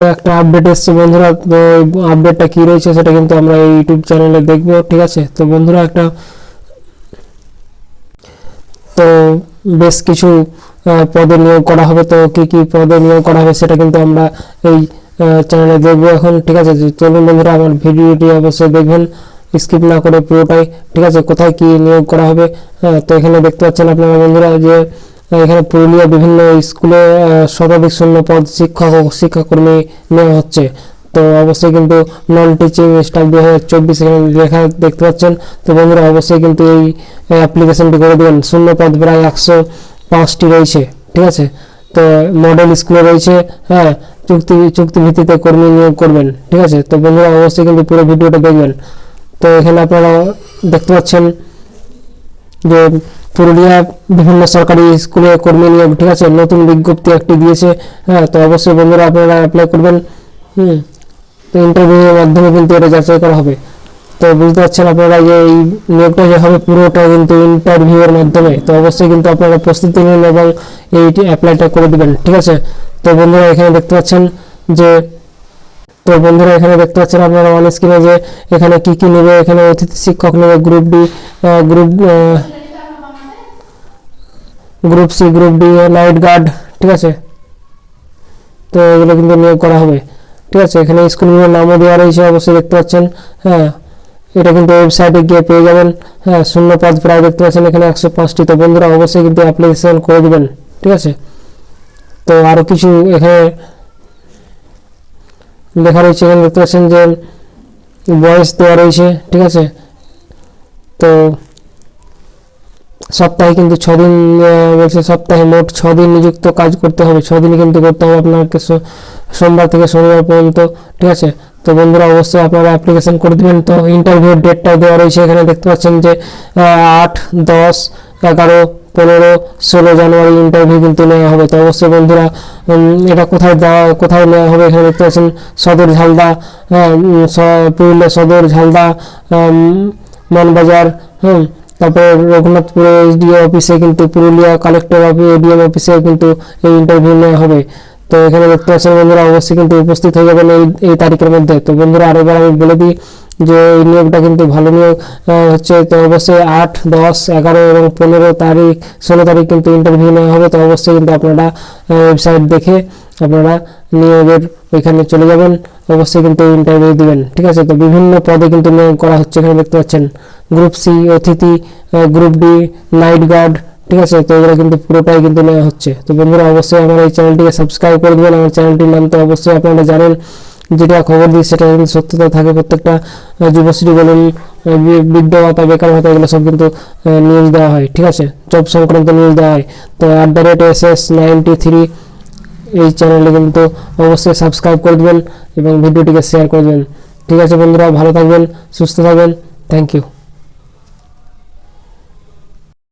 একটা আপডেট এসছে বন্ধুরা, তো আপডেটটা কি রয়েছে সেটা কিন্তু আমরা ইউটিউব চ্যানেলে দেখব, ঠিক আছে? তো বন্ধুরা একটা, তো বেশ কিছু পদে নিয়োগ করা হবে, তো কি কি পদে নিয়োগ করা হবে সেটা কিন্তু আমরা এই চ্যানেলে দেখব এখন, ঠিক আছে? চলুন বন্ধুরা, আমার ভিডিওটি অবশ্যই দেখবেন স্কিপ না করে পুরোটাই, ঠিক আছে? কোথায় কি নিয়োগ করা হবে তো এখানে দেখতে পাচ্ছেন আপনারা বন্ধুরা যে এখানে পুরুলিয়া বিভিন্ন স্কুলে শতাধিক শূন্য পদ শিক্ষক ও শিক্ষাকর্মী নেওয়া হচ্ছে। তো অবশ্যই কিন্তু নন টিচিং স্টাফ দু হাজার চব্বিশ এখানে লেখা দেখতে পাচ্ছেন। তো বন্ধুরা, অবশ্যই কিন্তু এই অ্যাপ্লিকেশনটি করে দেবেন। শূন্য পদ প্রায় একশো পাঁচটি রয়েছে, ঠিক আছে? তো মডেল স্কুলে রয়েছে হ্যাঁ চুক্তি চুক্তি ভিত্তিতে কর্মী নিয়োগ করবেন, ঠিক আছে? তো বন্ধুরা, অবশ্যই কিন্তু পুরো ভিডিওটা দেখবেন। তো এখানে আপনারা দেখতে পাচ্ছেন যে পুরুলিয়া বিভিন্ন সরকারি স্কুলে কর্মী নিয়োগ, ঠিক আছে? নতুন বিজ্ঞপ্তি একটি দিয়েছে হ্যাঁ তো অবশ্যই বন্ধুরা আপনারা অ্যাপ্লাই করবেন। হুম, তো ইন্টারভিউয়ের মাধ্যমে কিন্তু এটা যাচাই করা হবে। তো বুঝতে পারছেন আপনারা যে এই নিয়োগটা যে হবে, পুরোটা কিন্তু ইন্টারভিউয়ের মাধ্যমে। তো অবশ্যই কিন্তু আপনারা প্রস্তুতি নিন এবং এইটি অ্যাপ্লাইটা করে দেবেন, ঠিক আছে? তো বন্ধুরা এখানে দেখতে পাচ্ছেন যে, তো বন্ধুরা এখানে দেখতে পাচ্ছেন আপনারা অন স্ক্রিনে যে এখানে কি কি নেবে, এখানে অতিথি শিক্ষক নেবে group D group group C group D night guard ঠিক আছে? তো এগুলো কিন্তু নিয়োগ করা হবে, ঠিক আছে? এখানে স্কুলগুলোর নামও দেওয়া রয়েছে, অবশ্যই দেখতে পাচ্ছেন হ্যাঁ? এটা কিন্তু ওয়েবসাইটে গিয়ে পেয়ে যাবেন হ্যাঁ? শূন্য পদ প্রায় দেখতে পাচ্ছেন, এখানে একশো পাঁচটি। তো বন্ধুরা, অবশ্যই কিন্তু অ্যাপ্লিকেশন করে দিবেন, ঠিক আছে? তো আরও কিছু এখানে লেখা রয়েছে, এখানে দেখতে পাচ্ছেন যে বয়স দেওয়া রয়েছে, ঠিক আছে? তো সপ্তাহে কিন্তু ছদিন আহ, বলছে সপ্তাহে মোট ছদিন নিযুক্ত কাজ করতে হবে। ছদিন কিন্তু করতে হবে আপনাকে সোমবার থেকে শনিবার পর্যন্ত ঠিক আছে? তো বন্ধুরা অবশ্যই আপনারা অ্যাপ্লিকেশন করে দেবেন। তো ইন্টারভিউর ডেটটাও দেওয়া রয়েছে। এখানে দেখতে পাচ্ছেন যে আট দশ এগারো পনেরো ষোলো জানুয়ারি ইন্টারভিউ কিন্তু নেওয়া হবে। তো অবশ্যই বন্ধুরা এটা কোথায় দেওয়া কোথায় নেওয়া হবে? এখানে দেখতে পাচ্ছেন সদর ঝালদা পুরুলিয়া সদর ঝালদা মানবাজার হুম তারপরে রঘুনাথপুরে এসডিও অফিসে কিন্তু পুরুলিয়া কালেক্টর অফিস এডিএম অফিসে কিন্তু এই ইন্টারভিউ নেওয়া হবে। তো এখানে দেখতে পাচ্ছেন বন্ধুরা, অবশ্যই কিন্তু উপস্থিত হয়ে যাবেন এই এই তারিখের মধ্যে। তো বন্ধুরা আরেকবার আমি বলে দিই যে এই নিয়োগটা কিন্তু ভালো নিয়োগ হচ্ছে তো অবশ্যই আট, দশ, এগারো এবং পনেরো তারিখ, ষোলো তারিখ কিন্তু ইন্টারভিউ নেওয়া হবে। তো অবশ্যই কিন্তু আপনারা ওয়েবসাইট দেখে আপনারা নিয়োগের ওইখানে চলে যাবেন, অবশ্যই কিন্তু ইন্টারভিউ দিবেন। ঠিক আছে? তো বিভিন্ন পদে কিন্তু নিয়োগ করা হচ্ছে এখানে দেখতে পাচ্ছেন। গ্রুপ সি অতিথি গ্রুপ ডি নাইট গার্ড ঠিক আছে? তো এগুলো কিন্তু পুরোটাই কিন্তু নেওয়া হচ্ছে। তো বন্ধুরা, অবশ্যই আমার এই চ্যানেলটিকে সাবস্ক্রাইব করে দেবেন। আমার চ্যানেলটির নাম তো অবশ্যই আপনারা জানেন। যেটা খবর দিই সেটা কিন্তু সত্যতা থাকে প্রত্যেকটা যুবশ্রী বলুন বৃদ্ধ ভাতা বেকার ভাতা, এগুলো সব কিন্তু নিউজ দেওয়া হয়। ঠিক আছে? জব সংক্রান্ত নিউজ দেওয়া হয়। তো at the rate S S ninety three এই চ্যানেলে কিন্তু অবশ্যই সাবস্ক্রাইব করে দেবেন এবং ভিডিওটিকে শেয়ার করে দেবেন। ঠিক আছে বন্ধুরা, ভালো থাকবেন, সুস্থ থাকবেন। Thank you